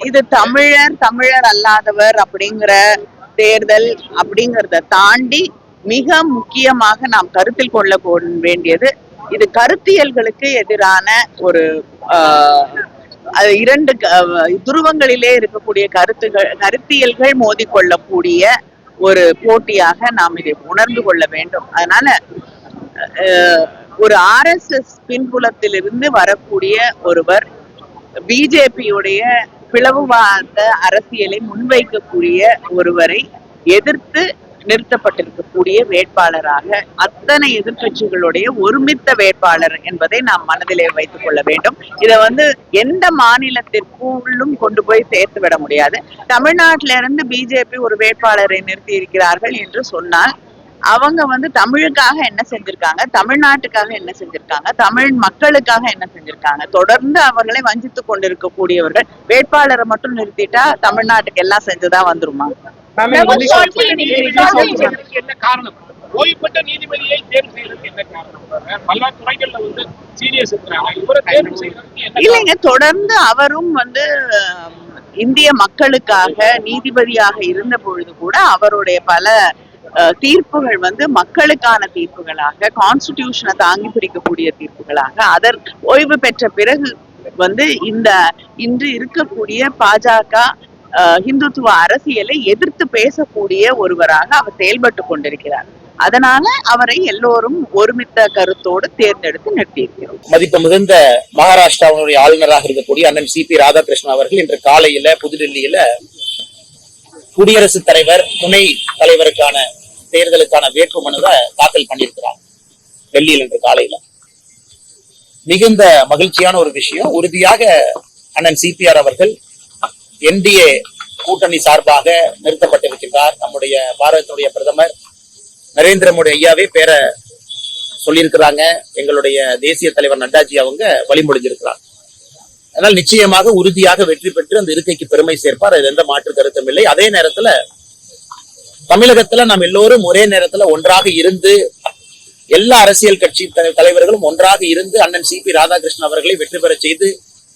இது தமிழர் தமிழர் அல்லாதவர் அப்படிங்கிற தேர்தல் அப்படிங்கறத தாண்டி மிக முக்கியமாக நாம் கருத்தில் கொள்ள வேண்டியது இது கருத்தியல்களுக்கு எதிரான ஒரு இரண்டு துருவங்களிலே இருக்கக்கூடிய கருத்துகள் கருத்தியல்கள் மோதிக்கொள்ளக்கூடிய ஒரு போட்டியாக நாம் இதை உணர்ந்து கொள்ள வேண்டும். அதனால அஹ், ஒரு ஆர்எஸ்எஸ் பின்புலத்திலிருந்து வரக்கூடிய ஒருவர் பிஜேபியுடைய பிளவுவாத அரசியலை முன்வைக்கக்கூடிய ஒருவரை எதிர்த்து நிறுத்தப்பட்டிருக்கக்கூடிய வேட்பாளராக அத்தனை எதிர்க்கட்சிகளுடைய ஒருமித்த வேட்பாளர் என்பதை நாம் மனதிலே வைத்துக் கொள்ள வேண்டும். இதை வந்து எந்த மாநிலத்திற்குள்ளும் கொண்டு போய் சேர்த்து விட முடியாது. தமிழ்நாட்டில இருந்து பிஜேபி ஒரு வேட்பாளரை நிறுத்தி இருக்கிறார்கள் என்று சொன்னால் அவங்க வந்து தமிழுக்காக என்ன செஞ்சிருக்காங்க? தமிழ்நாட்டுக்காக என்ன செஞ்சிருக்காங்க? தமிழ் மக்களுக்காக என்ன செஞ்சிருக்காங்க? தொடர்ந்து அவர்களை வஞ்சித்துக் கொண்டிருக்கக்கூடியவர்கள். வேட்பாளரை மட்டும் நிறுத்திட்டா தமிழ்நாட்டுக்கு எல்லாம் செஞ்சுதான் வந்துருமா? என்ன காரணம்? ஓய்வு பெற்ற நீதிபதியை தேர்வு செய்யறதுக்கு என்ன காரணம்? பல துறைகள்ல வந்து சீனியர்ஸ் இருக்கிறாங்க. இவரை தேர்வு செய்யறதுக்கு இல்லைங்க தொடர்ந்து அவரும் வந்து இந்திய மக்களுக்காக நீதிபதியாக இருந்த பொழுது கூட அவருடைய பல தீர்ப்புகள் வந்து மக்களுக்கான தீர்ப்புகளாக கான்ஸ்டிடியூஷனை தாங்கி பிடிக்கக்கூடிய தீர்ப்புகளாக அதர் ஓய்வு பெற்ற பிறகு வந்து இந்த இன்று இருக்கக்கூடிய பாஜக இந்துத்துவ அரசியலை எதிர்த்து பேசக்கூடிய ஒருவராக அவர் செயல்பட்டு கொண்டிருக்கிறார். அதனால அவரை எல்லோரும் ஒருமித்த கருத்தோடு தேர்ந்தெடுத்து நிறுத்தியிருக்கிறோம். மதிப்பு மிகுந்த மகாராஷ்டிராவினுடைய ஆளுநராக இருக்கக்கூடிய அண்ணன் சி பி ராதாகிருஷ்ணன் அவர்கள் இன்று காலையில புதுடெல்லியில குடியரசுத் தலைவர் துணை தலைவருக்கான தேர்தலுக்கான வேட்பு மனுவை தாக்கல் பண்ணியிருக்கிறார் டெல்லியில் இன்று காலையில. மிகுந்த மகிழ்ச்சியான ஒரு விஷயம். உறுதியாக அண்ணன் சிபிஆர் அவர்கள் என்டிஏ கூட்டணி சார்பாக நிறுத்தப்பட்டிருக்கின்றார். நம்முடைய பாரதத்துடைய பிரதமர் நரேந்திர மோடி ஐயாவே பேர சொல்லியிருக்கிறாங்க. எங்களுடைய தேசிய தலைவர் நட்டாஜி அவங்க வழிமொழிஞ்சிருக்கிறார் அதனால் நிச்சயமாக உறுதியாக வெற்றி பெற்று அந்த இருக்கைக்கு பெருமை சேர்ப்பார். அது எந்த மாற்று கருத்தும் இல்லை. அதே நேரத்துல தமிழகத்துல நாம் எல்லோரும் ஒரே நேரத்துல ஒன்றாக இருந்து எல்லா அரசியல் கட்சி தலைவர்களும் ஒன்றாக இருந்து அண்ணன் சி பி ராதாகிருஷ்ணன் அவர்களை வெற்றி பெற செய்து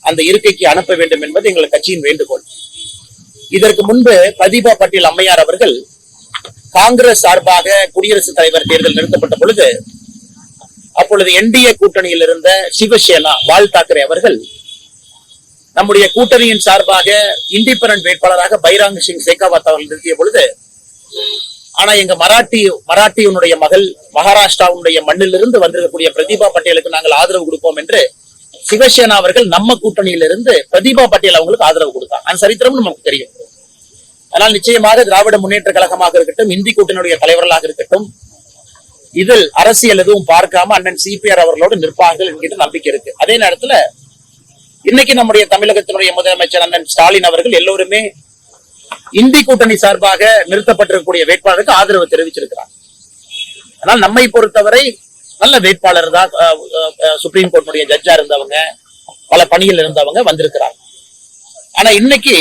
அந்த இருக்கைக்கு அனுப்ப வேண்டும் என்பது எங்கள் கட்சியின் வேண்டுகோள். இதற்கு முன்பு பிரதீபா பட்டேல் அம்மையார் அவர்கள் காங்கிரஸ் சார்பாக குடியரசுத் தலைவர் தேர்தல் நிறுத்தப்பட்ட பொழுது அப்பொழுது என்டிஏ கூட்டணியில் இருந்த சிவசேனா பால் தாக்கரே அவர்கள் நம்முடைய கூட்டணியின் சார்பாக இண்டிபெண்டன்ட் வேட்பாளராக பைராங் சிங் சேகாவத் அவர்கள் நிறுத்திய பொழுது ஆனா எங்க மராட்டி மராட்டியனுடைய மகள் மகாராஷ்டிராவுடைய மண்ணிலிருந்து வந்திருக்கக்கூடிய பிரதீபா பட்டேலுக்கு நாங்கள் ஆதரவு கொடுப்போம் என்று சிவசேனா அவர்கள் நம்ம கூட்டணியிலிருந்து பிரதீபா பட்டேல் அவங்களுக்கு ஆதரவு கொடுத்தாங்க. அந்த சரித்திரம் நமக்கு தெரியும். ஆனால் நிச்சயமாக திராவிட முன்னேற்ற கழகமாக இருக்கட்டும் இந்தி கூட்டணியுடைய தலைவர்களாக இருக்கட்டும் இதில் அரசியல் எதுவும் பார்க்காம அண்ணன் சிபிஆர் அவர்களோடு நிற்பார்கள் என்கிற நம்பிக்கை இருக்கு. அதே நேரத்துல இன்னைக்கு நம்முடைய தமிழகத்தினுடைய முதலமைச்சர் அண்ணன் ஸ்டாலின் அவர்கள் எல்லோருமே இந்தி கூட்டணி சார்பாக நிறுத்தப்பட்டிருக்கக்கூடிய வேட்பாளருக்கு ஆதரவு தெரிவிச்சிருக்கிறார். ஆனால் நம்மை பொறுத்தவரை நல்ல வேட்பாளர் தான் சுப்ரீம் கோர்ட்டுடைய ஜட்ஜா இருந்தவங்க பல பணியில் இருந்தவங்க வந்திருக்கிறாங்க ஆனா இன்னைக்கு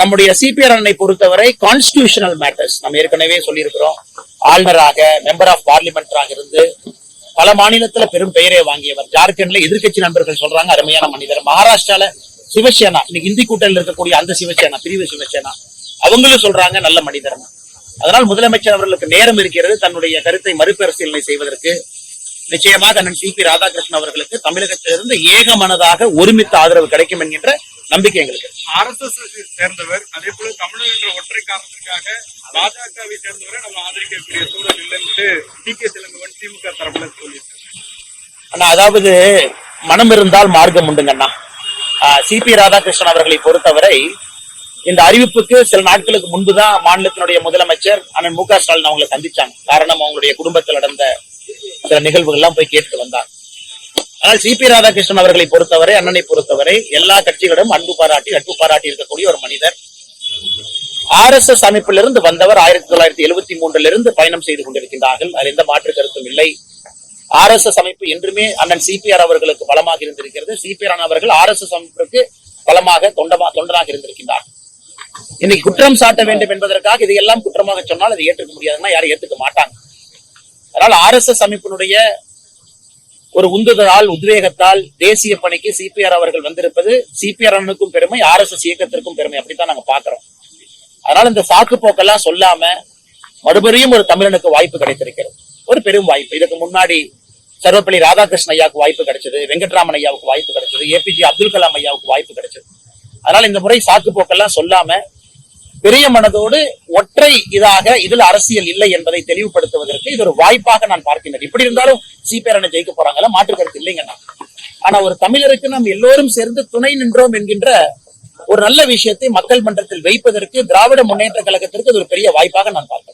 நம்முடைய சிபிஆர் அண்ணனை பொறுத்தவரை கான்ஸ்டியூஷனல் மேட்டர்ஸ் நம்ம ஏற்கனவே சொல்லியிருக்கிறோம். ஆளுநராக மெம்பர் ஆஃப் பார்லிமெண்டராக இருந்து பல மாநிலத்துல பெரும் பெயரை வாங்கியவர். ஜார்க்கண்ட்ல எதிர்க்கட்சி நண்பர்கள் சொல்றாங்க அருமையான மனிதர். மகாராஷ்டிரால சிவசேனா இன்னைக்கு இந்தி கூட்டணியில் இருக்கக்கூடிய அந்த சிவசேனா பிரிவு சிவசேனா அவங்களும் சொல்றாங்க நல்ல மனிதர் அதனால் முதலமைச்சர் அவர்களுக்கு நேரம் இருக்கிறது. தன்னுடைய கருத்தை மறுபரிசீலனை செய்வதற்கு. நிச்சயமாக அண்ணன் சி பி ராதாகிருஷ்ணன் அவர்களுக்கு தமிழகத்திலிருந்து ஏகமனதாக ஒருமித்த ஆதரவு கிடைக்கும் என்கின்ற நம்பிக்கை எங்களுக்கு இருக்கு. ஆர்எஸ்எஸ் சேர்ந்தவர் அதே போல தமிழர் என்ற ஒற்றை காரணத்திற்காக பாஜகவை சேர்ந்தவரை நம்ம ஆதரிக்கக்கூடிய சூழல் இல்லைன்னு டி கே சிலங்கவன் திமுக தரப்புல சொல்லியிருக்காங்க. அண்ணா அதாவது மனம் இருந்தால் மார்க்கம் உண்டுங்கண்ணா. சிபி ராதாகிருஷ்ணன் அவர்களை பொறுத்தவரை இந்த அறிவிப்புக்கு சில நாட்களுக்கு முன்புதான் மாநிலத்தினுடைய முதலமைச்சர் அண்ணன் மு க ஸ்டாலின் அவங்களை சந்திச்சாங்க. காரணம் அவங்களுடைய குடும்பத்தில் நடந்த சில நிகழ்வுகள் எல்லாம் போய் கேட்டு வந்தாங்க. ஆனால் சிபி ராதாகிருஷ்ணன் அவர்களை பொறுத்தவரை அண்ணனை பொறுத்தவரை எல்லா கட்சிகளிடம் அன்பு பாராட்டி நட்பு பாராட்டி இருக்கக்கூடிய ஒரு மனிதர். ஆர் எஸ் எஸ் அமைப்பிலிருந்து வந்தவர் ஆயிரத்தி தொள்ளாயிரத்தி எழுபத்தி மூன்றிலிருந்து பயணம் செய்து கொண்டிருக்கின்றார்கள். அதில் எந்த மாற்று கருத்தும் இல்லை. ஆர் எஸ் எஸ் அமைப்பு என்றுமே அண்ணன் சிபிஆர் அவர்களுக்கு பலமாக இருந்திருக்கிறது. சிபிஆர் அவர்கள் ஆர் எஸ் எஸ் அமைப்பிற்கு பலமாக தொண்டமா தொண்டராக இருந்திருக்கின்றார் இன்னைக்கு குற்றம் சாட்ட வேண்டும் என்பதற்காக இதையெல்லாம் குற்றமாக சொன்னால் அதை ஏற்றுக்க முடியாதுன்னா யாரும் ஏற்றுக்க மாட்டாங்க. அதனால் ஆர் எஸ் எஸ் அமைப்பினுடைய ஒரு உந்துதலால் உத்வேகத்தால் தேசிய பணிக்கு சிபிஆர் அவர்கள் வந்திருப்பது சிபிஆர் அண்ணனுக்கும் பெருமை ஆர் எஸ் எஸ் இயக்கத்திற்கும் பெருமை. அப்படித்தான் நாங்க பாக்குறோம் அதனால இந்த சாக்கு போக்கெல்லாம் சொல்லாம மறுபடியும் ஒரு தமிழனுக்கு வாய்ப்பு கிடைத்திருக்கிறது. ஒரு பெரும் வாய்ப்பு. இதுக்கு முன்னாடி சர்வப்பள்ளி ராதாகிருஷ்ணன் ஐயாவுக்கு வாய்ப்பு கிடைச்சது வெங்கட்ராமன் ஐயாவுக்கு வாய்ப்பு கிடைச்சது ஏபிஜே அப்துல் கலாம் ஐயாவுக்கு வாய்ப்பு கிடைச்சது. ஆனால் இந்த முறை சாக்கு போக்கெல்லாம் சொல்லாம பெரிய மனதோடு ஒற்றை இதாக இதில் அரசியல் இல்லை என்பதை தெளிவுபடுத்துவதற்கு இது ஒரு வாய்ப்பாக நான் பார்க்கின்றேன். இப்படி இருந்தாலும் சிபிஆர் ஜெயிக்க போறாங்கல்ல மாற்று கருத்து இல்லைங்கண்ணா ஆனா ஒரு தமிழருக்கு நாம் எல்லோரும் சேர்ந்து துணை நின்றோம் என்கின்ற ஒரு நல்ல விஷயத்தை மக்கள் மன்றத்தில் வைப்பதற்கு திராவிட முன்னேற்ற கழகத்திற்கு அது ஒரு பெரிய வாய்ப்பாக நான் பார்க்கிறேன்.